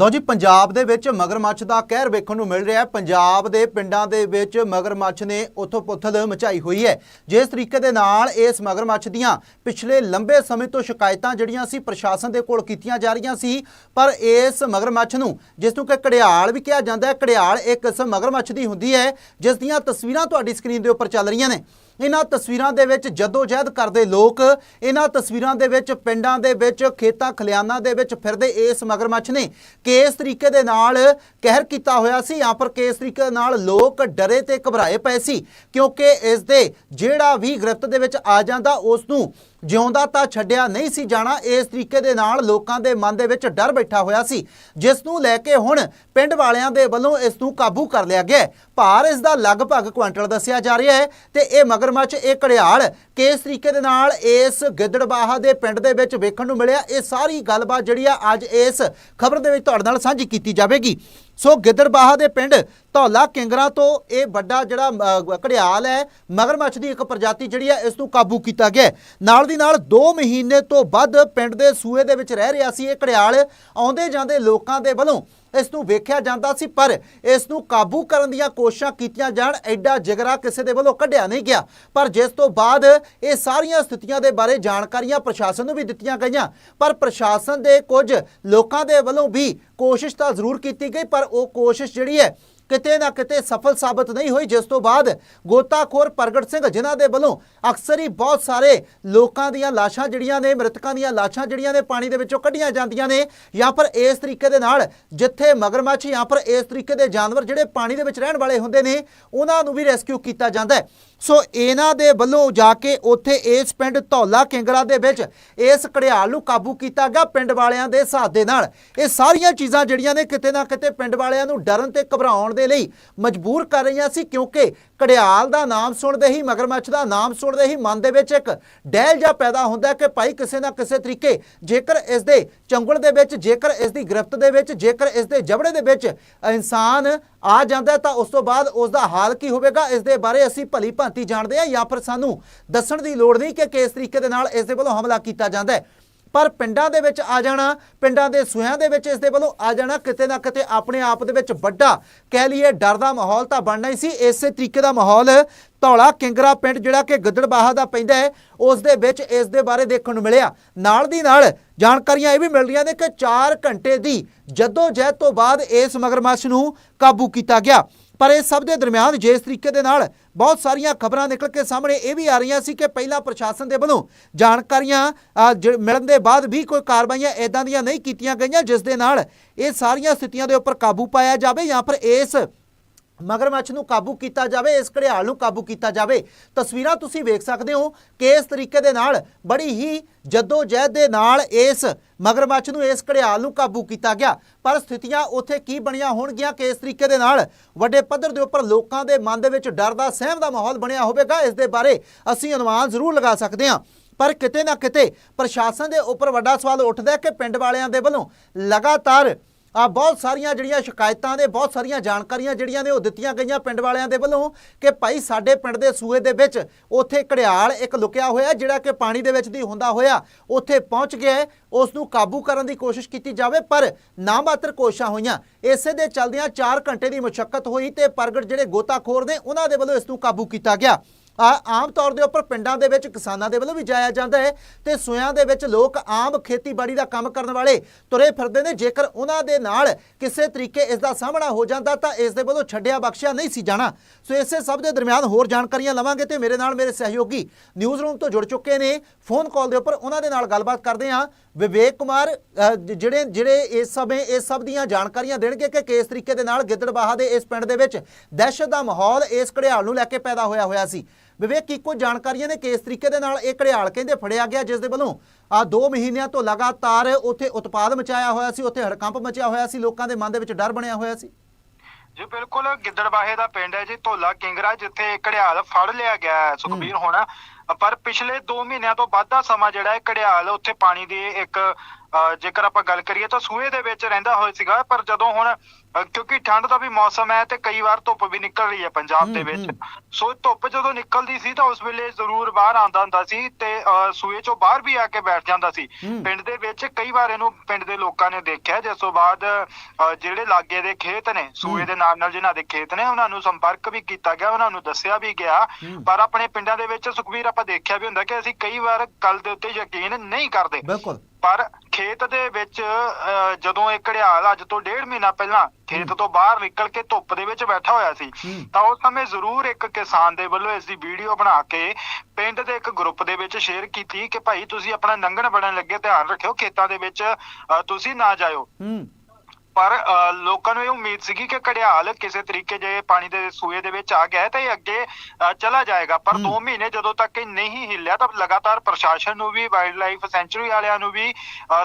ਲਓ ਜੀ, ਪੰਜਾਬ ਦੇ ਵਿੱਚ ਮਗਰਮੱਛ ਦਾ ਕਹਿਰ ਵੇਖਣ ਨੂੰ ਮਿਲ ਰਿਹਾ ਹੈ। ਪੰਜਾਬ ਦੇ ਪਿੰਡਾਂ ਦੇ ਵਿੱਚ ਮਗਰਮੱਛ ਨੇ ਉਥੋਂ ਪੁੱਥਲ ਮਚਾਈ ਹੋਈ ਹੈ। ਜਿਸ ਤਰੀਕੇ ਦੇ ਨਾਲ ਇਸ ਮਗਰਮੱਛ ਦੀਆਂ ਪਿਛਲੇ ਲੰਬੇ ਸਮੇਂ ਤੋਂ ਸ਼ਿਕਾਇਤਾਂ ਜਿਹੜੀਆਂ ਸੀ, ਪ੍ਰਸ਼ਾਸਨ ਦੇ ਕੋਲ ਕੀਤੀਆਂ ਜਾ ਰਹੀਆਂ ਸੀ। ਪਰ ਇਸ ਮਗਰਮੱਛ ਨੂੰ, ਜਿਸ ਨੂੰ ਕਿ ਘੜਿਆਲ ਵੀ ਕਿਹਾ ਜਾਂਦਾ ਹੈ, ਘੜਿਆਲ ਇੱਕ ਕਿਸਮ ਮਗਰਮੱਛ ਦੀ ਹੁੰਦੀ ਹੈ, ਜਿਸ ਦੀਆਂ ਤਸਵੀਰਾਂ ਤੁਹਾਡੀ ਸਕਰੀਨ ਦੇ ਉੱਪਰ ਚੱਲ ਰਹੀਆਂ ਨੇ। ਇਹਨਾਂ ਤਸਵੀਰਾਂ ਦੇ ਵਿੱਚ ਜਦੋਜਹਿਦ ਕਰਦੇ ਲੋਕ, ਇਹਨਾਂ ਤਸਵੀਰਾਂ ਦੇ ਵਿੱਚ ਪਿੰਡਾਂ ਦੇ ਵਿੱਚ, ਖੇਤਾਂ ਖਲਿਆਨਾਂ ਦੇ ਵਿੱਚ ਫਿਰਦੇ ਇਸ ਮਗਰਮੱਛ ਨੇ ਕਿਸ ਤਰੀਕੇ ਦੇ ਨਾਲ ਕਹਿਰ ਕੀਤਾ ਹੋਇਆ ਸੀ। ਜਾਂ ਪਰ ਕਿਸ ਤਰੀਕੇ ਦੇ ਨਾਲ ਲੋਕ ਡਰੇ ਤੇ ਘਬਰਾਏ ਪਏ ਸੀ, ਕਿਉਂਕਿ ਇਸ ਦੇ ਜਿਹੜਾ ਵੀ ਗ੍ਰਿਫਤ ਦੇ ਵਿੱਚ ਆ ਜਾਂਦਾ, ਉਸ ਨੂੰ ਜਿਉਂਦਾ ਤਾਂ ਛੱਡਿਆ ਨਹੀਂ ਸੀ ਜਾਣਾ, ਇਸ ਤਰੀਕੇ ਦੇ ਨਾਲ ਲੋਕਾਂ ਦੇ ਮਨ ਦੇ ਵਿੱਚ ਡਰ ਬੈਠਾ ਹੋਇਆ ਸੀ, ਜਿਸ ਨੂੰ ਲੈ ਕੇ ਹੁਣ ਪਿੰਡ ਵਾਲਿਆਂ ਦੇ ਵੱਲੋਂ ਇਸ ਨੂੰ ਕਾਬੂ ਕਰ ਲਿਆ ਗਿਆ ਭਾਰ ਇਸ ਦਾ ਲਗਭਗ ਕੁਇੰਟਲ ਦੱਸਿਆ ਜਾ ਰਿਹਾ ਹੈ ਤੇ ਇਹ ਮਗਰਮੱਛ, ਇਹ ਘੜਿਆਲ ਕਿਸ ਤਰੀਕੇ ਦੇ ਨਾਲ ਇਸ ਗਿੱਦੜਬਾਹਾ ਦੇ ਪਿੰਡ ਦੇ ਵਿੱਚ ਵੇਖਣ ਨੂੰ ਮਿਲਿਆ, ਇਹ ਸਾਰੀ ਗੱਲਬਾਤ ਜਿਹੜੀ ਆ ਅੱਜ ਇਸ ਖਬਰ ਦੇ ਵਿੱਚ ਤੁਹਾਡੇ ਨਾਲ ਸਾਂਝੀ ਕੀਤੀ ਜਾਵੇਗੀ। ਸੋ ਗਿੱਦੜਬਾਹਾ ਦੇ ਪਿੰਡ ਧੌਲਾ ਕਿੰਗਰਾ ਤੋਂ ਇਹ ਵੱਡਾ ਜਿਹੜਾ ਅ, ਘੜਿਆਲ ਹੈ ਮਗਰਮੱਛ ਦੀ ਇੱਕ ਪ੍ਰਜਾਤੀ ਜਿਹੜੀ ਹੈ ਇਸ ਨੂੰ ਕਾਬੂ ਕੀਤਾ ਗਿਆ ਨਾਲ ਦੀ ਨਾਲ 2 ਮਹੀਨੇ ਤੋਂ ਵੱਧ ਪਿੰਡ ਦੇ ਸੂਏ ਦੇ ਵਿੱਚ ਰਹਿ ਰਿਹਾ ਸੀ ਇਹ ਘੜਿਆਲ। ਆਉਂਦੇ ਜਾਂਦੇ ਲੋਕਾਂ ਦੇ ਵੱਲੋਂ ਇਸ ਨੂੰ ਵੇਖਿਆ ਜਾਂਦਾ ਸੀ, ਪਰ ਇਸ ਨੂੰ ਕਾਬੂ ਕਰਨ ਦੀਆਂ ਕੋਸ਼ਿਸ਼ਾਂ ਕੀਤੀਆਂ ਜਾਣ, ਐਡਾ ਜਿਗਰਾ ਕਿਸੇ ਦੇ ਵੱਲੋਂ ਕੱਢਿਆ ਨਹੀਂ ਗਿਆ। ਪਰ ਜਿਸ ਤੋਂ ਬਾਅਦ ਇਹ ਸਾਰੀਆਂ ਸਥਿਤੀਆਂ ਦੇ ਬਾਰੇ ਜਾਣਕਾਰੀਆਂ ਪ੍ਰਸ਼ਾਸਨ ਨੂੰ ਵੀ ਦਿੱਤੀਆਂ ਗਈਆਂ। ਪਰ ਪ੍ਰਸ਼ਾਸਨ ਦੇ ਕੁਝ ਲੋਕਾਂ ਦੇ ਵੱਲੋਂ ਵੀ ਕੋਸ਼ਿਸ਼ ਤਾਂ ਜ਼ਰੂਰ ਕੀਤੀ ਗਈ, ਪਰ ਉਹ ਕੋਸ਼ਿਸ਼ ਜਿਹੜੀ ਹੈ ਕਿਤੇ ਨਾ ਕਿਤੇ ਸਫਲ ਸਾਬਤ ਨਹੀਂ ਹੋਈ। ਜਿਸ ਤੋਂ ਬਾਅਦ ਗੋਤਾਖੋਰ ਪ੍ਰਗਟ ਸਿੰਘ, ਜਿਨ੍ਹਾਂ ਦੇ ਵੱਲੋਂ ਅਕਸਰ ਹੀ ਬਹੁਤ ਸਾਰੇ ਲੋਕਾਂ ਦੀਆਂ ਲਾਸ਼ਾਂ ਜਿਹੜੀਆਂ ਨੇ, ਮ੍ਰਿਤਕਾਂ ਦੀਆਂ ਲਾਸ਼ਾਂ ਜਿਹੜੀਆਂ ਨੇ, ਪਾਣੀ ਦੇ ਵਿੱਚੋਂ ਕੱਢੀਆਂ ਜਾਂਦੀਆਂ ਨੇ ਜਾਂ ਪਰ ਇਸ ਤਰੀਕੇ ਦੇ ਨਾਲ ਜਿੱਥੇ ਮਗਰਮੱਛ ਜਾਂ ਪਰ ਇਸ ਤਰੀਕੇ ਦੇ ਜਾਨਵਰ ਜਿਹੜੇ ਪਾਣੀ ਦੇ ਵਿੱਚ ਰਹਿਣ ਵਾਲੇ ਹੁੰਦੇ ਨੇ, ਉਹਨਾਂ ਨੂੰ ਵੀ ਰੈਸਕਿਊ ਕੀਤਾ ਜਾਂਦਾ ਹੈ। ਸੋ ਇਹਨਾਂ ਦੇ ਵੱਲੋਂ ਜਾ ਕੇ ਉੱਥੇ ਇਸ ਪਿੰਡ ਧੌਲਾ ਕੇਂਗਰਾ ਦੇ ਵਿੱਚ ਇਸ ਘੜਿਆਲ ਨੂੰ ਕਾਬੂ ਕੀਤਾ ਗਿਆ ਪਿੰਡ ਵਾਲਿਆਂ ਦੇ ਸਾਥ ਦੇ ਨਾਲ। ਇਹ ਸਾਰੀਆਂ ਚੀਜ਼ਾਂ ਜਿਹੜੀਆਂ ਨੇ ਕਿਤੇ ਨਾ ਕਿਤੇ ਪਿੰਡ ਵਾਲਿਆਂ ਨੂੰ ਡਰਨ ਤੇ ਘਬਰਾਉਣ ਦੇ ਲਈ ਮਜਬੂਰ ਕਰ ਰਹੀਆਂ ਸੀ ਕਿਉਂਕਿ ਘੜਿਆਲ ਦਾ ਨਾਮ ਸੁਣਦੇ ਹੀ, ਮਗਰਮੱਛ ਦਾ ਨਾਮ ਸੁਣਦੇ ਹੀ ਮਨ ਦੇ ਵਿੱਚ ਇੱਕ ਡਹਿਲ ਜਾ ਪੈਦਾ ਹੁੰਦਾ ਕਿ ਭਾਈ ਕਿਸੇ ਨਾ ਕਿਸੇ ਤਰੀਕੇ ਜੇਕਰ ਇਸ ਦੇ ਚੰਗੁਲ ਦੇ ਵਿੱਚ, ਜੇਕਰ ਇਸ ਦੀ ਗ੍ਰਿਫਤ ਦੇ ਵਿੱਚ, ਜੇਕਰ ਇਸ ਦੇ ਜਬੜੇ ਦੇ ਵਿੱਚ ਇਨਸਾਨ ਆ ਜਾਂਦਾ ਤਾਂ ਉਸ ਤੋਂ ਬਾਅਦ ਉਸ ਦਾ ਹਾਲ ਕੀ ਹੋਵੇਗਾ? ਇਸ ਦੇ ਬਾਰੇ ਅਸੀਂ ਭਲੀ ਭਾਂਤੀ ਜਾਣਦੇ ਹਾਂ ਜਾਂ ਫਿਰ ਸਾਨੂੰ ਦੱਸਣ ਦੀ ਲੋੜ ਨਹੀਂ ਕਿ ਕਿਸ ਤਰੀਕੇ ਦੇ ਨਾਲ ਇਸ ਦੇ ਵੱਲੋਂ ਹਮਲਾ ਕੀਤਾ ਜਾਂਦਾ ਹੈ। ਪਰ ਪਿੰਡਾਂ ਦੇ ਵਿੱਚ ਆ ਜਾਣਾ, ਪਿੰਡਾਂ ਦੇ ਸੂਹਿਆਂ ਦੇ ਵਿੱਚ ਇਸ ਦੇ ਵੱਲੋਂ ਆ ਜਾਣਾ, ਕਿਤੇ ਨਾ ਕਿਤੇ ਆਪਣੇ ਆਪ ਦੇ ਵਿੱਚ ਵੱਡਾ ਕਹਿ ਲਈਏ ਡਰ ਦਾ ਮਾਹੌਲ ਤਾਂ ਬਣਨਾ ਹੀ ਸੀ। ਇਸੇ ਤਰੀਕੇ ਦਾ ਮਾਹੌਲ ਧੌਲਾ ਕਿੰਗਰਾ ਪਿੰਡ ਜਿਹੜਾ ਕਿ ਗਿੱਦੜਬਾਹਾ ਦਾ ਪੈਂਦਾ ਹੈ ਉਸ ਦੇ ਵਿੱਚ ਇਸ ਦੇ ਬਾਰੇ ਦੇਖਣ ਨੂੰ ਮਿਲਿਆ। ਨਾਲ ਦੀ ਨਾਲ ਜਾਣਕਾਰੀਆਂ ਇਹ ਵੀ ਮਿਲ ਰਹੀਆਂ ਨੇ ਕਿ 4 ਘੰਟੇ ਦੀ ਜੱਦੋ ਜਹਿਦ ਤੋਂ ਬਾਅਦ ਇਸ ਮਗਰਮੱਛ ਨੂੰ ਕਾਬੂ ਕੀਤਾ ਗਿਆ। ਪਰ ਇਹ ਸਭ ਦੇ ਦਰਮਿਆਨ ਜਿਸ ਤਰੀਕੇ ਦੇ ਨਾਲ ਬਹੁਤ ਸਾਰੀਆਂ ਖਬਰਾਂ ਨਿਕਲ ਕੇ ਸਾਹਮਣੇ ਇਹ ਵੀ ਆ ਰਹੀਆਂ ਸੀ ਕਿ ਪਹਿਲਾਂ ਪ੍ਰਸ਼ਾਸਨ ਦੇ ਵੱਲੋਂ ਜਾਣਕਾਰੀਆਂ ਜ- ਮਿਲਣ ਦੇ ਬਾਅਦ ਵੀ ਕੋਈ ਕਾਰਵਾਈਆਂ ਇਦਾਂ ਦੀਆਂ ਨਹੀਂ ਕੀਤੀਆਂ ਗਈਆਂ, ਜਿਸ ਦੇ ਨਾਲ ਇਹ ਸਾਰੀਆਂ ਸਥਿਤੀਆਂ ਦੇ ਉੱਪਰ ਕਾਬੂ ਪਾਇਆ ਜਾਵੇ ਜਾਂ ਫਿਰ ਇਸ ਮਗਰਮੱਛ ਨੂੰ ਕਾਬੂ ਕੀਤਾ ਜਾਵੇ, ਇਸ ਘੜਿਆਲ ਨੂੰ ਕਾਬੂ ਕੀਤਾ ਜਾਵੇ, ਤਸਵੀਰਾਂ ਤੁਸੀਂ ਵੇਖ ਸਕਦੇ ਹੋ ਕਿ ਇਸ ਤਰੀਕੇ ਦੇ ਨਾਲ ਬੜੀ ਹੀ ਜੱਦੋ ਜਹਿਦ ਦੇ ਨਾਲ ਇਸ ਮਗਰਮੱਛ ਨੂੰ ਇਸ ਘੜਿਆਲ ਨੂੰ ਕਾਬੂ ਕੀਤਾ ਗਿਆ। ਪਰ ਸਥਿਤੀਆਂ ਉੱਥੇ ਕੀ ਬਣੀਆਂ ਹੋਣਗੀਆਂ ਕਿ ਇਸ ਤਰੀਕੇ ਦੇ ਨਾਲ ਵੱਡੇ ਪੱਧਰ ਦੇ ਉੱਪਰ ਲੋਕਾਂ ਦੇ ਮਨ ਦੇ ਵਿੱਚ ਡਰ ਦਾ, ਸਹਿਮ ਦਾ ਮਾਹੌਲ ਬਣਿਆ ਹੋਵੇਗਾ, ਇਸ ਦੇ ਬਾਰੇ ਅਸੀਂ ਅਨੁਮਾਨ ਜ਼ਰੂਰ ਲਗਾ ਸਕਦੇ ਹਾਂ। ਪਰ ਕਿਤੇ ਨਾ ਕਿਤੇ ਪ੍ਰਸ਼ਾਸਨ ਦੇ ਉੱਪਰ ਵੱਡਾ ਸਵਾਲ ਉੱਠਦਾ ਹੈ ਕਿ ਪਿੰਡ ਵਾਲਿਆਂ ਦੇ ਵੱਲੋਂ ਲਗਾਤਾਰ ਆ ਬਹੁਤ ਸਾਰੀਆਂ ਜਿਹੜੀਆਂ ਸ਼ਿਕਾਇਤਾਂ ਦੇ ਬਹੁਤ ਸਾਰੀਆਂ ਜਾਣਕਾਰੀਆਂ ਜਿਹੜੀਆਂ ਨੇ ਉਹ ਦਿੱਤੀਆਂ ਗਈਆਂ ਪਿੰਡ ਵਾਲਿਆਂ ਦੇ ਵੱਲੋਂ ਕਿ ਭਾਈ ਸਾਡੇ ਪਿੰਡ ਦੇ ਸੂਏ ਦੇ ਵਿੱਚ ਉੱਥੇ ਘੜਿਆਲ ਇੱਕ ਲੁਕਿਆ ਹੋਇਆ, ਜਿਹੜਾ ਕਿ ਪਾਣੀ ਦੇ ਵਿੱਚ ਦੀ ਹੁੰਦਾ ਹੋਇਆ, ਉੱਥੇ ਪਹੁੰਚ ਗਿਆ ਉਸ ਨੂੰ ਕਾਬੂ ਕਰਨ ਦੀ ਕੋਸ਼ਿਸ਼ ਕੀਤੀ ਜਾਵੇ, ਪਰ ਨਾਮਾਤਰ ਕੋਸ਼ਿਸ਼ਾਂ ਹੋਈਆਂ। ਇਸੇ ਦੇ ਚਲਦਿਆਂ 4 ਘੰਟੇ ਦੀ ਮੁਸ਼ਕਲ ਹੋਈ ਤੇ ਪ੍ਰਗਟ ਜਿਹੜੇ ਗੋਤਾਖੋਰ ਨੇ, ਉਹਨਾਂ ਦੇ ਵੱਲੋਂ ਇਸ ਨੂੰ ਕਾਬੂ ਕੀਤਾ ਗਿਆ। ਆਮ ਤੌਰ ਦੇ ਉੱਪਰ ਪਿੰਡਾਂ ਦੇ ਵਿੱਚ, ਕਿਸਾਨਾਂ ਦੇ ਵੱਲੋਂ ਵੀ ਜਾਇਆ ਜਾਂਦਾ ਹੈ ਤੇ ਸੂਆਂ ਦੇ ਵਿੱਚ ਲੋਕ ਆਮ ਖੇਤੀਬਾੜੀ ਦਾ ਕੰਮ ਕਰਨ ਵਾਲੇ ਤੁਰੇ ਫਿਰਦੇ ਨੇ। ਜੇਕਰ ਉਹਨਾਂ ਦੇ ਨਾਲ ਕਿਸੇ ਤਰੀਕੇ ਇਸ ਦਾ ਸਾਹਮਣਾ ਹੋ ਜਾਂਦਾ ਤਾਂ ਇਸ ਦੇ ਵੱਲੋਂ ਛੱਡਿਆ ਬਖਸ਼ਿਆ ਨਹੀਂ ਸੀ ਜਾਣਾ। ਸੋ ਇਸੇ ਸਭ ਦੇ ਦਰਮਿਆਨ ਹੋਰ ਜਾਣਕਾਰੀਆਂ ਲਵਾਂਗੇ ਤੇ ਮੇਰੇ ਨਾਲ ਮੇਰੇ ਸਹਿਯੋਗੀ ਨਿਊਜ਼ ਰੂਮ ਤੋਂ ਜੁੜ ਚੁੱਕੇ ਨੇ। ਫੋਨ ਕਾਲ ਦੇ ਉੱਪਰ ਉਹਨਾਂ ਦੇ ਨਾਲ ਗੱਲਬਾਤ ਕਰਦੇ ਹਾਂ। ਵਿਵੇਕ ਕੁਮਾਰ ਜਿਹੜੇ ਜਿਹੜੇ ਇਸ ਸਮੇਂ ਇਸ ਸਭ ਦੀਆਂ ਜਾਣਕਾਰੀਆਂ ਦੇਣਗੇ ਕਿ ਕਿਸ ਤਰੀਕੇ ਦੇ ਨਾਲ ਗਿੱਦੜਬਾਹਾ ਦੇ ਇਸ ਪਿੰਡ ਦੇ ਵਿੱਚ ਦਹਿਸ਼ਤ ਦਾ ਮਾਹੌਲ ਇਸ ਘੜਿਆਲ ਨੂੰ ਲੈ ਕੇ ਪੈਦਾ ਹੋਇਆ ਹੋਇਆ ਸੀ। ਵਿਵੇਕ ਕੀ ਕੁਝ ਜਾਣਕਾਰੀਆਂ ਨੇ ਕਿਸ ਤਰੀਕੇ ਦੇ ਨਾਲ ਇਹ ਘੜਿਆਲ ਕਹਿੰਦੇ ਫੜਿਆ ਗਿਆ ਜਿਸ ਦੇ ਵੱਲੋਂ ਆ 2 ਮਹੀਨਿਆਂ ਤੋਂ ਲਗਾਤਾਰ ਉੱਥੇ ਉਤਪਾਦ ਮਚਾਇਆ ਹੋਇਆ ਸੀ ਉੱਥੇ ਹੜਕੰਪ ਮਚਿਆ ਹੋਇਆ ਸੀ ਲੋਕਾਂ ਦੇ ਮਨ ਦੇ ਵਿੱਚ ਡਰ ਬਣਿਆ ਹੋਇਆ ਸੀ? ਜੀ ਬਿਲਕੁਲ ਗਿੱਦੜਬਾਹੇ ਦਾ ਪਿੰਡ ਹੈ ਜੀ ਧੋਲਾ ਕਿੰਗਰਾ ਜਿੱਥੇ ਘੜਿਆਲ ਫੜ ਲਿਆ ਗਿਆ ਸੁਖਬੀਰ ਹੋਣਾ ਪਰ ਪਿਛਲੇ 2 ਮਹੀਨਿਆਂ ਤੋਂ ਵੱਧ ਦਾ ਸਮਾਂ ਜਿਹੜਾ ਹੈ ਘੜਿਆਲ, ਉੱਥੇ ਪਾਣੀ ਦੀ ਇੱਕ ਜੇਕਰ ਆਪਾਂ ਗੱਲ ਕਰੀਏ ਤਾਂ ਸੂਏ ਦੇ ਵਿੱਚ ਰਹਿੰਦਾ ਹੋਇਆ ਸੀਗਾ ਪਰ ਜਦੋਂ ਹੁਣ ਕਿਉਂਕਿ ਠੰਡ ਦਾ ਵੀ ਮੌਸਮ ਹੈ ਤੇ ਕਈ ਵਾਰ ਧੁੱਪ ਵੀ ਨਿਕਲ ਰਹੀ ਹੈ ਪੰਜਾਬ ਦੇ ਵਿੱਚ। ਸੋ ਧੁੱਪ ਜਦੋਂ ਨਿਕਲਦੀ ਸੀ ਤਾਂ ਉਸ ਵੇਲੇ ਜ਼ਰੂਰ ਬਾਹਰ ਆਉਂਦਾ ਹੁੰਦਾ ਸੀ ਤੇ ਸੂਏ ਚੋਂ ਬਾਹਰ ਵੀ ਆ ਕੇ ਬੈਠ ਜਾਂਦਾ ਸੀ। ਪਿੰਡ ਦੇ ਵਿੱਚ ਕਈ ਵਾਰ ਇਹਨੂੰ ਪਿੰਡ ਦੇ ਲੋਕਾਂ ਨੇ ਦੇਖਿਆ ਜਿਸ ਤੋਂ ਬਾਅਦ ਜਿਹੜੇ ਲਾਗੇ ਦੇ ਖੇਤ ਨੇ ਸੂਏ। ਦੇ ਨਾਲ ਨਾਲ ਜਿਨ੍ਹਾਂ ਦੇ ਖੇਤ ਨੇ ਉਹਨਾਂ ਨੂੰ ਸੰਪਰਕ ਵੀ ਕੀਤਾ ਗਿਆ ਉਹਨਾਂ ਨੂੰ ਦੱਸਿਆ ਵੀ ਗਿਆ। ਪਰ ਆਪਣੇ ਪਿੰਡਾਂ ਦੇ ਵਿੱਚ ਸੁਖਵੀਰ ਆਪਾਂ ਦੇਖਿਆ ਵੀ ਹੁੰਦਾ ਕਿ ਅਸੀਂ ਕਈ ਵਾਰ ਗੱਲ ਦੇ ਉੱਤੇ ਯਕੀਨ ਨਹੀਂ ਕਰਦੇ ਬਿਲਕੁਲ ਪਰ ਖੇਤ ਦੇ ਵਿੱਚ ਜਦੋਂ ਇਹ ਘੜਿਆਲ ਅੱਜ ਤੋਂ ਡੇਢ ਮਹੀਨਾ ਪਹਿਲਾਂ ਖੇਤ ਤੋਂ ਬਾਹਰ ਨਿਕਲ ਕੇ ਧੁੱਪ ਦੇ ਵਿੱਚ ਬੈਠਾ ਹੋਇਆ ਸੀ। ਤਾਂ ਉਸ ਸਮੇਂ ਜ਼ਰੂਰ ਇੱਕ ਕਿਸਾਨ ਦੇ ਵੱਲੋਂ ਇਸ ਦੀ ਵੀਡੀਓ ਬਣਾ ਕੇ ਪਿੰਡ ਦੇ ਇੱਕ ਗਰੁੱਪ ਦੇ ਵਿੱਚ ਸ਼ੇਅਰ ਕੀਤੀ ਕਿ ਭਾਈ ਤੁਸੀਂ ਆਪਣਾ ਲੰਘਣ ਬਣਨ ਲੱਗੇ ਧਿਆਨ ਰੱਖਿਓ ਖੇਤਾਂ ਦੇ ਵਿੱਚ ਤੁਸੀਂ ਨਾ ਜਾਇਓ ਪਰ ਲੋਕਾਂ ਨੂੰ ਇਹ ਉਮੀਦ ਸੀਗੀ ਕਿ ਘੜਿਆਲ ਕਿਸੇ ਤਰੀਕੇ ਜੇ ਪਾਣੀ ਦੇ ਸੂਏ ਦੇ ਵਿੱਚ ਆ ਗਿਆ ਤਾਂ ਇਹ ਅੱਗੇ ਚਲਾ ਜਾਏਗਾ ਪਰ ਹੂੰ। 2 ਮਹੀਨੇ ਜਦੋਂ ਤੱਕ ਇਹ ਨਹੀਂ ਹਿੱਲਿਆ ਤਾਂ ਲਗਾਤਾਰ ਪ੍ਰਸ਼ਾਸਨ ਨੂੰ ਵੀ ਵਾਈਲਡ ਲਾਈਫ ਸੈਂਚੁਰੀ ਵਾਲਿਆਂ ਨੂੰ ਵੀ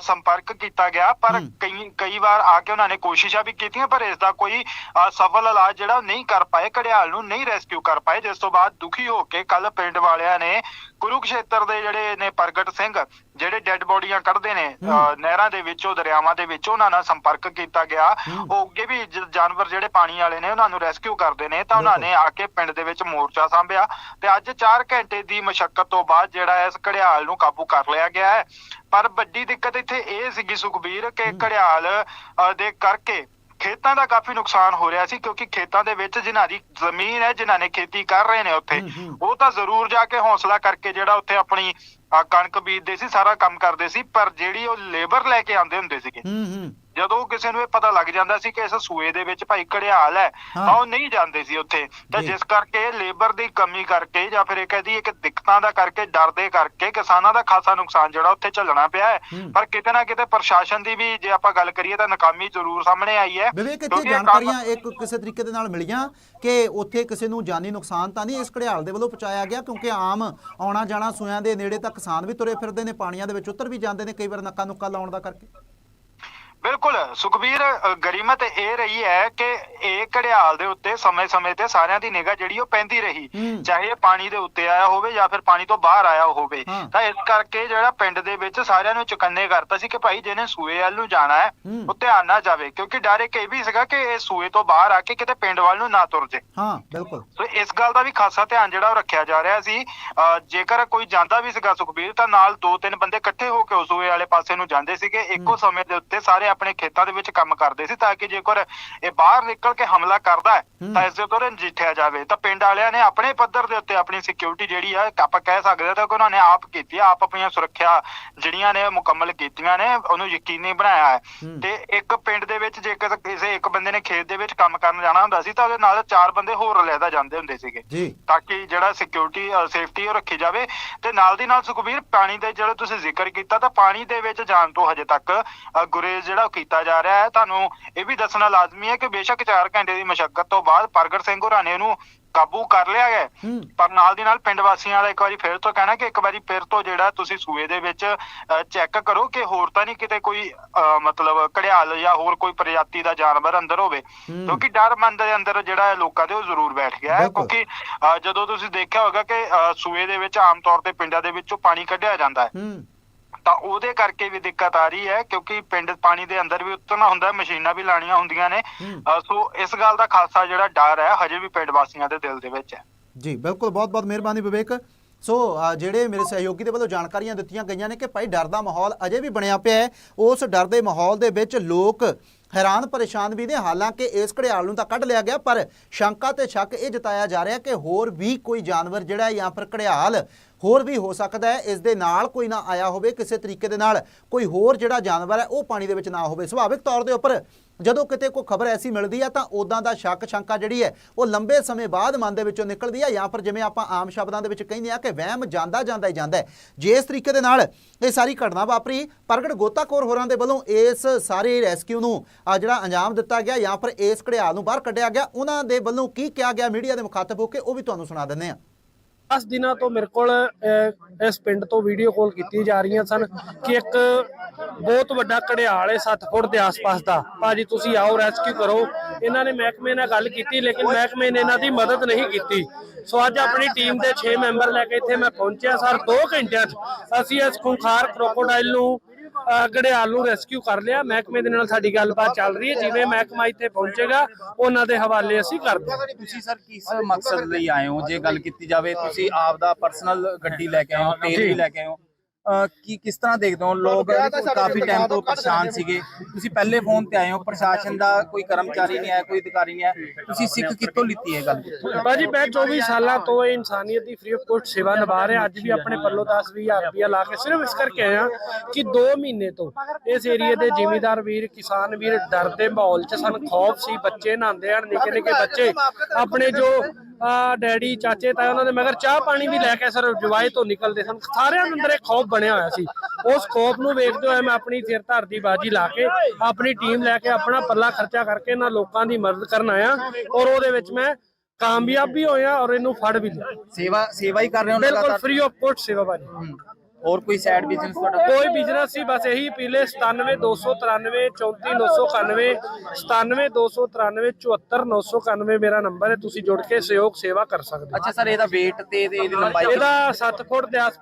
ਸੰਪਰਕ ਕੀਤਾ ਗਿਆ ਪਰ। ਕਈ ਕਈ ਵਾਰ ਆ ਕੇ ਉਹਨਾਂ ਨੇ ਕੋਸ਼ਿਸ਼ਾਂ ਵੀ ਕੀਤੀਆਂ ਪਰ ਇਸ ਦਾ ਕੋਈ ਸਫਲ ਇਲਾਜ ਜਿਹੜਾ ਨਹੀਂ ਕਰ ਪਾਏ ਘੜਿਆਲ ਨੂੰ ਨਹੀਂ ਰੈਸਕਿਊ ਕਰ ਪਾਏ ਜਿਸ ਤੋਂ ਬਾਅਦ ਦੁਖੀ ਹੋ ਕੇ ਕੱਲ ਪਿੰਡ ਵਾਲਿਆਂ ਨੇ ਕੁਰੂਕਸ਼ੇਤਰ ਦੇ ਜਿਹੜੇ ਨੇ ਪ੍ਰਗਟ ਸਿੰਘ ਜਿਹੜੇ ਡੈੱਡ ਬੋਡੀਆਂ ਕੱਢਦੇ ਨੇ ਨਹਿਰਾਂ ਦੇ ਵਿੱਚੋਂ ਦਰਿਆਵਾਂ ਦੇ ਵਿੱਚ ਉਹਨਾਂ ਨਾਲ ਸੰਪਰਕ ਕੀਤਾ ਗਿਆ। ਉਹ ਅੱਗੇ ਵੀ ਜਾਨਵਰ ਜਿਹੜੇ ਪਾਣੀ ਵਾਲੇ ਨੇ ਉਹਨਾਂ ਨੂੰ ਰੈਸਕਿਊ ਕਰਦੇ ਨੇ ਤਾਂ ਉਹਨਾਂ ਨੇ ਆ ਕੇ ਪਿੰਡ ਦੇ ਵਿੱਚ ਮੋਰਚਾ ਸਾਂਭਿਆ ਤੇ ਅੱਜ 4 ਘੰਟੇ ਦੀ ਮਸ਼ੱਕਤ ਤੋਂ ਬਾਅਦ ਜਿਹੜਾ ਇਸ ਘੜਿਆਲ ਨੂੰ ਕਾਬੂ ਕਰ ਲਿਆ ਗਿਆ ਹੈ ਪਰ ਵੱਡੀ ਦਿੱਕਤ ਇੱਥੇ ਇਹ ਸੀਗੀ ਸੁਖਬੀਰ ਕਿ। ਘੜਿਆਲ ਦੇ ਕਰਕੇ ਖੇਤਾਂ ਦਾ ਕਾਫੀ ਨੁਕਸਾਨ ਹੋ ਰਿਹਾ ਸੀ ਕਿਉਂਕਿ ਖੇਤਾਂ ਦੇ ਵਿੱਚ ਜਿਨ੍ਹਾਂ ਦੀ ਜ਼ਮੀਨ ਹੈ ਜਿਨ੍ਹਾਂ ਨੇ ਖੇਤੀ ਕਰ ਰਹੇ ਨੇ ਉੱਥੇ। ਉਹ ਤਾਂ ਜ਼ਰੂਰ ਜਾ ਕੇ ਹੌਸਲਾ ਕਰਕੇ ਜਿਹੜਾ ਉੱਥੇ ਆਪਣੀ ਕਣਕ ਬੀਜਦੇ ਸੀ ਸਾਰਾ ਕੰਮ ਕਰਦੇ ਸੀ ਪਰ ਜਿਹੜੀ ਉਹ ਲੇਬਰ ਲੈ ਕੇ ਆਉਂਦੇ ਹੁੰਦੇ ਸੀਗੇ ਹੂੰ ਹੂੰ ਜਦੋਂ ਕਿਸੇ ਨੂੰ ਇਹ ਪਤਾ ਲੱਗ ਜਾਂਦਾ ਸੀ ਕਿ ਇਸ ਸੂਏ ਦੇ ਵਿੱਚ ਭਾਈ ਘੜਿਆਲ ਹੈ। ਤਾਂ ਉਹ ਨਹੀਂ ਜਾਂਦੇ ਸੀ ਉੱਥੇ ਤਾਂ। ਜਿਸ ਕਰਕੇ ਲੇਬਰ ਦੀ ਕਮੀ ਕਰਕੇ ਜਾਂ ਫਿਰ ਇਹ ਕਹਦੀ ਕਿ ਦਿੱਕਤਾਂ ਦਾ ਕਰਕੇ ਡਰ ਦੇ ਕਰਕੇ ਕਿਸਾਨਾਂ ਦਾ ਖਾਸਾ ਨੁਕਸਾਨ ਜਿਹੜਾ ਉੱਥੇ ਝੱਲਣਾ ਪਿਆ ਹੈ। ਪਰ ਕਿਤੇ ਨਾ ਕਿਤੇ ਪ੍ਰਸ਼ਾਸਨ ਦੀ ਵੀ ਜੇ ਆਪਾਂ ਗੱਲ ਕਰੀਏ ਤਾਂ ਨਾਕਾਮੀ ਜ਼ਰੂਰ ਸਾਹਮਣੇ ਆਈ ਹੈ ਵਿਵੇਕ ਇੱਥੇ ਜਾਣਕਾਰੀਆਂ ਇੱਕ ਕਿਸੇ ਤਰੀਕੇ ਦੇ ਨਾਲ ਮਿਲੀਆਂ ਕਿ ਉੱਥੇ ਕਿਸੇ ਨੂੰ ਜਾਨੀ ਨੁਕਸਾਨ ਤਾਂ ਨਹੀਂ ਇਸ ਘੜਿਆਲ ਦੇ ਵੱਲੋਂ ਪਹੁੰਚਾਇਆ ਗਿਆ ਕਿਉਂਕਿ ਆਮ ਆਉਣਾ ਜਾਣਾ ਸੂਆਂ ਦੇ ਨੇੜੇ ਤਾਂ ਕਿਸਾਨ ਵੀ ਤੁਰੇ ਫਿਰਦੇ ਨੇ ਪਾਣੀਆਂ ਦੇ ਵਿੱਚ ਉਤਰ ਵੀ ਜਾਂਦੇ ਨੇ ਕਈ ਵਾਰ ਨੱਕਾ ਨੁੱਕਾ ਲਾਉਣ ਦਾ ਕਰਕੇ ਬਿਲਕੁਲ ਸੁਖਬੀਰ ਗਰੀਮਤ ਇਹ ਰਹੀ ਹੈ ਕਿ ਇਹ ਘੜਿਆਲ ਦੇ ਉੱਤੇ ਸਮੇਂ-ਸਮੇਂ ਤੇ ਸਾਰਿਆਂ ਦੀ ਨਿਗਾਹ ਜਿਹੜੀ ਉਹ ਪੈਂਦੀ ਰਹੀ। ਚਾਹੇ ਇਹ ਪਾਣੀ ਦੇ ਉੱਤੇ ਆਇਆ ਹੋਵੇ ਜਾਂ ਫਿਰ ਪਾਣੀ ਤੋਂ ਬਾਹਰ ਆਇਆ ਹੋਵੇ। ਤਾਂ ਇਸ ਕਰਕੇ ਜਿਹੜਾ ਪਿੰਡ ਦੇ ਵਿੱਚ ਸਾਰਿਆਂ ਨੂੰ ਚੁਕੰਨੇ ਕਰਤਾ ਸੀ ਕਿ ਭਾਈ ਜਿਹਨੇ ਸੂਏ ਵੱਲ ਨੂੰ ਜਾਣਾ ਹੈ। ਉਹ ਧਿਆਨ ਨਾਲ ਜਾਵੇ ਕਿਉਂਕਿ ਡਰ ਇੱਕ ਇਹ ਵੀ ਸੀਗਾ ਕਿ ਇਹ ਸੂਏ ਤੋਂ ਬਾਹਰ ਆ ਕੇ ਕਿਤੇ ਪਿੰਡ ਵੱਲ ਨੂੰ ਨਾ ਤੁਰ ਜੇ ਹਾਂ ਬਿਲਕੁਲ ਸੋ ਇਸ ਗੱਲ ਦਾ ਵੀ ਖਾਸਾ ਧਿਆਨ ਜਿਹੜਾ ਉਹ ਰੱਖਿਆ ਜਾ ਰਿਹਾ ਸੀ ਜੇਕਰ ਕੋਈ ਜਾਂਦਾ ਵੀ ਸੀਗਾ ਸੁਖਬੀਰ ਤਾਂ ਨਾਲ ਦੋ ਤਿੰਨ ਬੰਦੇ ਇਕੱਠੇ ਹੋ ਕੇ ਉਸੂਏ ਵਾਲੇ ਪਾਸੇ ਨੂੰ ਜਾਂਦੇ ਸੀਗੇ ਇੱਕੋ। ਸਮੇਂ ਦੇ ਉੱਤੇ ਸਾਰੇ ਆਪਣੇ ਖੇਤਾਂ ਦੇ ਵਿੱਚ ਕੰਮ ਕਰਦੇ ਸੀ ਤਾਂ ਕਿ ਜੇਕਰ ਇਹ ਬਾਹਰ ਨਿਕਲ ਕੇ ਹਮਲਾ ਕਰਦਾ ਹੈ। ਤਾਂ ਇਸ ਦੇ ਉੱਤੇ ਨਜਿੱਠਿਆ ਜਾਵੇ। ਤਾਂ ਪਿੰਡ ਵਾਲਿਆਂ ਨੇ ਆਪਣੇ ਪੱਧਰ ਦੇ ਉੱਤੇ ਆਪਣੀ ਸਿਕਿਉਰਿਟੀ ਜਿਹੜੀ ਆ ਆਪਾਂ ਕਹਿ ਸਕਦੇ ਹਾਂ ਤਾਂ ਕਿ ਉਹਨਾਂ ਨੇ ਆਪ ਕੀਤੀ ਆਪ ਆਪਣੀਆਂ ਸੁਰੱਖਿਆ ਜਿਹੜੀਆਂ ਨੇ ਮੁਕੰਮਲ ਕੀਤੀਆਂ ਨੇ ਉਹਨੂੰ ਯਕੀਨੀ ਬਣਾਇਆ ਹੈ। ਤੇ ਇੱਕ ਪਿੰਡ ਦੇ ਵਿੱਚ ਜੇਕਰ ਕਿਸੇ ਇੱਕ ਬੰਦੇ ਨੇ ਖੇਤ ਦੇ ਵਿੱਚ ਕੰਮ ਕਰਨ ਜਾਣਾ ਹੁੰਦਾ ਸੀ ਤਾਂ ਉਹਦੇ ਨਾਲ ਚਾਰ ਬੰਦੇ ਹੋਰ ਲੈਦਾ ਜਾਂਦੇ ਹੁੰਦੇ ਸੀਗੇ। ਤਾਂ ਕਿ ਜਿਹੜਾ ਸਿਕਿਉਰਿਟੀ ਸੇਫਟੀ ਉਹ ਰੱਖੀ ਜਾਵੇ। ਤੇ ਨਾਲ ਦੀ ਨਾਲ ਸੁਖਬੀਰ ਪਾਣੀ ਦੇ ਜਿਹੜਾ ਤੁਸੀਂ ਜ਼ਿਕਰ ਕੀਤਾ ਤਾਂ ਪਾਣੀ ਦੇ ਵਿੱਚ ਜਾਣ ਤੋਂ ਹਜੇ ਤੱਕ ਗੁਰੇਜ਼ ਜਿਹੜਾ ਉਹ ਕੀਤਾ ਜਾ ਰਿਹਾ ਹੈ ਤੁਹਾਨੂੰ ਇਹ ਵੀ ਦੱਸਣਾ ਲਾਜ਼ਮੀ ਹੈ ਕਿ ਬੇਸ਼ੱਕ 4 ਘੰਟੇ ਦੀ ਮਸ਼ੱਕਤ ਤੋਂ ਬਾਅਦ ਪ੍ਰਗਟ ਸਿੰਘ ਹੋਰਾਂ ਨੇ ਇਹਨੂੰ ਕਾਬੂ ਕਰ ਲਿਆ ਹੂੰ। ਪਰ ਨਾਲ ਦੀ ਨਾਲ ਪਿੰਡ ਵਾਸੀਆਂ ਦਾ ਇੱਕ ਵਾਰੀ ਫਿਰ ਤੋਂ ਕਹਿਣਾ ਕਿ ਇੱਕ ਵਾਰੀ ਫਿਰ ਤੋਂ ਜਿਹੜਾ ਤੁਸੀਂ ਸੂਏ ਦੇ ਵਿੱਚ ਚੈੱਕ ਕਰੋ ਕਿ ਹੋਰ ਤਾਂ ਨਹੀਂ ਕਿਤੇ ਕੋਈ ਮਤਲਬ ਘੜਿਆਲ ਜਾਂ ਹੋਰ ਕੋਈ ਪ੍ਰਜਾਤੀ ਦਾ ਜਾਨਵਰ ਅੰਦਰ ਹੋਵੇ। ਕਿਉਂਕਿ ਡਰ ਮਨ ਦੇ ਅੰਦਰ ਜਿਹੜਾ ਲੋਕਾਂ ਦੇ ਉਹ ਜ਼ਰੂਰ ਬੈਠ ਗਿਆ ਹੈ। ਕਿਉਂਕਿ ਜਦੋਂ ਤੁਸੀਂ ਦੇਖਿਆ ਹੋਵੇਗਾ ਕਿ ਸੂਏ ਦੇ ਵਿੱਚ ਆਮ ਤੌਰ ਤੇ ਪਿੰਡਾਂ ਦੇ ਵਿੱਚੋਂ ਪਾਣੀ ਕੱਢਿਆ ਜਾਂਦਾ ਹੂੰ। ਤਾਂ ਉਹਦੇ ਕਰਕੇ ਵੀ ਦਿੱਕਤ ਆ ਰਹੀ ਹੈ ਕਿਉਂਕਿ ਪਿੰਡ ਪਾਣੀ ਦੇ ਅੰਦਰ ਵੀ ਉਤਰਨਾ ਹੁੰਦਾ ਹੈ ਮਸ਼ੀਨਾਂ ਵੀ ਲਾਣੀਆਂ ਹੁੰਦੀਆਂ ਨੇ। ਸੋ ਇਸ ਗੱਲ ਦਾ ਖਾਸਾ ਜਿਹੜਾ ਡਰ ਹੈ ਹਜੇ ਵੀ ਪਿੰਡ ਵਾਸੀਆਂ ਦੇ ਦਿਲ ਦੇ ਵਿੱਚ ਹੈ। ਜੀ ਬਿਲਕੁਲ ਬਹੁਤ ਬਹੁਤ ਮਿਹਰਬਾਨੀ ਵਿਵੇਕ। ਸੋ ਜਿਹੜੇ ਮੇਰੇ ਸਹਿਯੋਗੀ ਦੇ ਵੱਲੋਂ ਜਾਣਕਾਰੀਆਂ ਦਿੱਤੀਆਂ ਗਈਆਂ ਨੇ ਕਿ ਭਾਈ ਡਰ ਦਾ ਮਾਹੌਲ ਅਜੇ ਵੀ ਬਣਿਆ ਪਿਆ ਹੈ ਉਸ ਡਰ ਦੇ ਮਾਹੌਲ ਦੇ ਵਿੱਚ ਲੋਕ ਹੈਰਾਨ ਪਰੇਸ਼ਾਨ ਵੀ ਨੇ। ਹਾਲਾਂਕਿ ਇਸ ਘੜਿਆਲ ਨੂੰ ਤਾਂ ਕੱਢ ਲਿਆ ਗਿਆ ਪਰ ਸ਼ੰਕਾ ਤੇ ਸ਼ੱਕ ਇਹ ਜਤਾਇਆ ਜਾ ਰਿਹਾ ਕਿ ਹੋਰ ਵੀ ਕੋਈ ਜਾਨਵਰ ਜਿਹੜਾ ਹੈ ਜਾਂ ਫਿਰ ਘੜਿਆਲ ਹੋਰ ਵੀ ਹੋ ਸਕਦਾ ਹੈ, ਇਸ ਦੇ ਨਾਲ ਕੋਈ ਨਾ ਆਇਆ ਹੋਵੇ ਕਿਸੇ ਤਰੀਕੇ ਦੇ ਨਾਲ, ਕੋਈ ਹੋਰ ਜਿਹੜਾ ਜਾਨਵਰ ਹੈ, ਉਹ ਪਾਣੀ ਦੇ ਵਿੱਚ ਨਾ ਹੋਵੇ। ਸੁਭਾਵਿਕ ਤੌਰ ਦੇ ਉੱਪਰ ਜਦੋਂ ਕਿਤੇ ਕੋਈ ਖਬਰ ਐਸੀ ਮਿਲਦੀ ਹੈ ਤਾਂ ਉਦਾਂ ਦਾ ਸ਼ੱਕ ਸ਼ੰਕਾ ਜਿਹੜੀ ਹੈ, ਉਹ ਲੰਬੇ ਸਮੇਂ ਬਾਅਦ ਮਨ ਦੇ ਵਿੱਚੋਂ ਨਿਕਲਦੀ ਹੈ ਜਾਂ ਫਿਰ ਜਿਵੇਂ ਆਪਾਂ ਆਮ ਸ਼ਬਦਾਂ ਦੇ ਵਿੱਚ ਕਹਿੰਦੇ ਆ ਕਿ ਵਹਿਮ ਜਾਂਦਾ ਜਾਂਦਾ ਹੀ ਜਾਂਦਾ ਜੇ ਇਸ ਤਰੀਕੇ ਦੇ ਨਾਲ ਇਹ ਸਾਰੀ ਘਟਨਾ ਵਾਪਰੀ, ਪ੍ਰਗਟ ਗੋਤਾਖੋਰ ਹੋਰਾਂ ਦੇ ਵੱਲੋਂ ਇਸ ਸਾਰੇ ਰੈਸਕਿਊ ਨੂੰ, ਆ ਜਿਹੜਾ ਅੰਜਾਮ ਦਿੱਤਾ ਗਿਆ, ਜਾਂ ਫਿਰ ਇਸ ਘੜਿਆਲ ਨੂੰ ਬਾਹਰ ਕੱਢਿਆ ਗਿਆ, ਉਹਨਾਂ ਦੇ ਵੱਲੋਂ ਕੀ ਕਿਹਾ ਗਿਆ, ਮੀਡੀਆ ਦੇ ਮੁਖਾਤਬ ਹੋ ਕੇ ਉਹ ਵੀ ਤੁਹਾਨੂੰ ਸੁਣਾ ਦਿੰਦੇ ਆ 10 ਦਿਨਾਂ ਤੋਂ ਮੇਰੇ ਕੋਲ ਇਸ ਪਿੰਡ ਤੋਂ ਵੀਡੀਓ ਕਾਲ ਕੀਤੀ ਜਾ ਰਹੀਆਂ ਸਨ ਕਿ ਇੱਕ ਬਹੁਤ ਵੱਡਾ ਘੜਿਆਲ ਹੈ 7 ਫੁੱਟ ਦੇ ਆਸ-ਪਾਸ ਦਾ। ਭਾਜੀ, ਤੁਸੀਂ ਆਓ ਰੈਸਕਿਊ ਕਰੋ। ਇਹਨਾਂ ਨੇ ਮਹਿਕਮੇ ਨਾਲ ਗੱਲ ਕੀਤੀ, ਲੇਕਿਨ ਮਹਿਕਮੇ ਨੇ ਇਹਨਾਂ ਦੀ ਮਦਦ ਨਹੀਂ ਕੀਤੀ। ਸੋ ਅੱਜ ਆਪਣੀ ਟੀਮ ਦੇ 6 ਮੈਂਬਰ ਲੈ ਕੇ ਇੱਥੇ ਮੈਂ ਪਹੁੰਚਿਆ, ਸਰ 2 ਘੰਟਿਆਂ 'ਚ ਅਸੀਂ ਇਸ ਖੁੰਖਾਰ ਕ੍ਰੋਕੋਡਾਈਲ ਨੂੰ ਅਹ, ਨੂੰ ਰੈਸਕਿਊ ਕਰ ਲਿਆ। ਮਹਿਕਮੇ ਦੇ ਨਾਲ ਸਾਡੀ ਗੱਲਬਾਤ ਚੱਲ ਰਹੀ ਹੈ। ਜਿਵੇਂ ਮਹਿਕਮਾ ਇੱਥੇ ਪਹੁੰਚੇਗਾ ਉਹਨਾਂ ਦੇ ਹਵਾਲੇ ਅਸੀਂ ਕਰ ਦਿਆਂਗੇ। ਤੁਸੀਂ ਸਰ ਕਿਸ ਮਕਸਦ ਲਈ ਆਏ ਹੋ? ਜੇ ਗੱਲ ਕੀਤੀ ਜਾਵੇ ਤੁਸੀਂ ਆਪ ਦਾ ਪਰਸਨਲ ਗੱਡੀ ਲੈ ਕੇ ਆਏ ਹੋ ਤੇਲ ਵੀ ਲੈ ਕੇ ਆਏ ਹੋ। ਕੀ ਕਿਸ ਤਰ੍ਹਾਂ ਦੇਖਦੇ ਹੋ? ਲੋਕ ਕਾਫੀ ਟਾਈਮ ਤੋਂ ਪਰੇਸ਼ਾਨ ਸੀਗੇ। ਤੁਸੀਂ ਪਹਿਲੇ ਫੋਨ ਤੇ ਆਏ ਹੋ ਪ੍ਰਸ਼ਾਸਨ ਦਾ ਕੋਈ ਕਰਮਚਾਰੀ ਨਹੀਂ ਆਇਆ ਕੋਈ ਅਧਿਕਾਰੀ ਨਹੀਂ ਆਇਆ ਤੁਸੀਂ ਸਿੱਖ ਕਿੱਥੋਂ ਲਿੱਤੀ ਹੈ ਗੱਲ? ਬਾਜੀ ਮੈਂ 24 ਸਾਲਾਂ ਤੋਂ ਇਹ ਇਨਸਾਨੀਅਤ ਦੀ ਫ੍ਰੀ ਆਫ ਕੋਸਟ ਸੇਵਾ ਨਿਭਾ ਰਿਹਾ। ਅੱਜ ਵੀ ਆਪਣੇ ਪੱਲੋਂ 10 20000 ਰੁਪਇਆ ਲਾ ਕੇ ਸਿਰਫ ਇਸ ਕਰਕੇ ਆਇਆ ਕਿ 2 ਮਹੀਨੇ ਤੋਂ ਇਸ ਏਰੀਆ ਦੇ ਜ਼ਿਮੀਂਦਾਰ ਵੀਰ ਕਿਸਾਨ ਵੀਰ ਡਰ ਦੇ ਮਾਹੌਲ 'ਚ ਸਨ। ਖੌਫ ਸੀ ਬੱਚੇ ਨਹਾਉਂਦੇ ਹਨ ਨਿੱਕੇ ਨਿੱਕੇ ਬੱਚੇ। ਆਪਣੇ ਜੋ ਡੈਡੀ ਚਾਚੇ ਤਾਏ ਉਹਨਾਂ ਦੇ ਮਗਰ ਚਾਹ ਪਾਣੀ ਵੀ ਲੈ ਕੇ ਸਰ ਜਵਾਏ ਤੋਂ ਨਿਕਲਦੇ ਸਨ। ਸਾਰਿਆਂ ਦੇ ਅੰਦਰ ਇੱਕ ਖੌਫ ਬਣਿਆ ਹੋਇਆ ਸੀ। ਉਸ ਖੌਫ ਨੂੰ ਵੇਖਦੇ ਹੋਏ ਮੈਂ ਆਪਣੀ ਸਿਰ ਧਰ ਦੀ ਬਾਜੀ ਲਾ ਕੇ ਆਪਣੀ ਟੀਮ ਲੈ ਕੇ ਆਪਣਾ ਪੱਲਾ ਖਰਚਾ ਕਰਕੇ ਇਹਨਾਂ ਲੋਕਾਂ ਦੀ ਮਦਦ ਕਰਨ ਆਇਆ ਔਰ ਉਹਦੇ ਵਿੱਚ ਮੈਂ ਕਾਮਯਾਬ ਵੀ ਹੋਇਆ ਔਰ ਇਹਨੂੰ ਫੜ ਵੀ ਲਿਆ। ਸੇਵਾ ਸੇਵਾ ਹੀ ਕਰ ਰਹੇ ਹੋ ਬਿਲਕੁਲ ਫ੍ਰੀ ਆਫ ਕੋਸਟ ਸੇਵਾ ਹਮ। ਹੋਰ ਕੋਈ ਸਾਈਡ ਬਿਜ਼ਨਸ ਤੁਹਾਡਾ? ਕੋਈ ਬਿਜ਼ਨਸ ਸੀ ਬਸ ਇਹੀ ਪੀਲੇ 97293 34991 97293 74991 ਮੇਰਾ ਨੰਬਰ ਹੈ ਤੁਸੀਂ ਜੁੜ ਕੇ ਸਹਿਯੋਗ ਸੇਵਾ ਕਰ ਸਕਦੇ ਹੋ। ਅੱਛਾ ਸਰ ਇਹਦਾ weight ਤੇ ਇਹਦੀ ਲੰਬਾਈ ਇਹਦਾ 7 ਫੁੱਟ ਦੇ ਆਸ